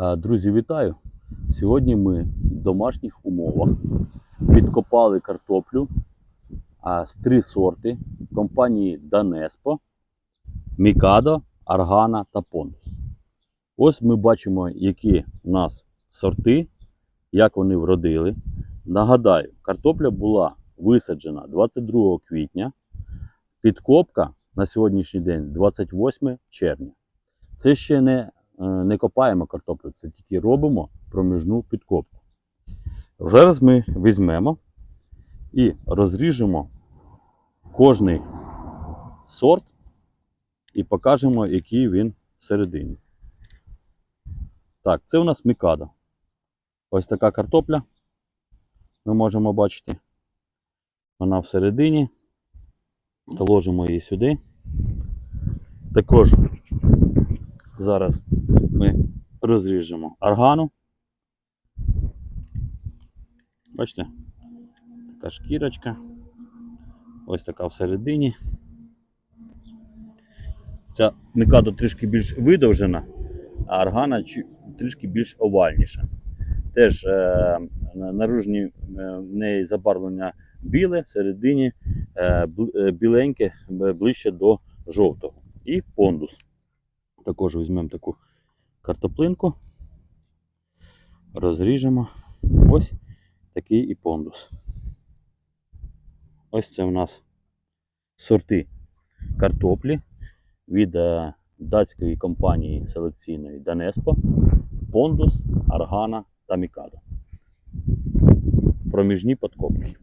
Е, Друзі, вітаю! Сьогодні ми в домашніх умовах підкопали картоплю з три сорти компанії Данеспо, Мікадо, Аргана та Пондус. Ось ми бачимо, які у нас сорти, як вони вродили. Нагадаю, картопля була висаджена 22 квітня, підкопка на сьогоднішній день 28 червня. Це ще не, не копаємо картоплю, це тільки робимо проміжну підкопку. Зараз ми візьмемо і розріжемо кожний сорт і покажемо, який він всередині. Так, це у нас мікада. Ось така картопля. Ми можемо бачити. Вона всередині. Доложимо її сюди. Також зараз розріжемо аргану. Бачите? Така шкірочка. Ось така всередині. Ця микадо трішки більш видовжена, а аргана трішки більш овальніша. Теж е, наружні е, в неї забарвлення біле, всередині е, е, біленьке ближче до жовтого. І пондус. Також візьмемо таку картоплинку, розріжемо. Ось такий і пондус. Ось це у нас сорти картоплі від е, датської компанії селекційної Данеспо, Пондус, Аргана та Мікадо. Проміжні подкопки.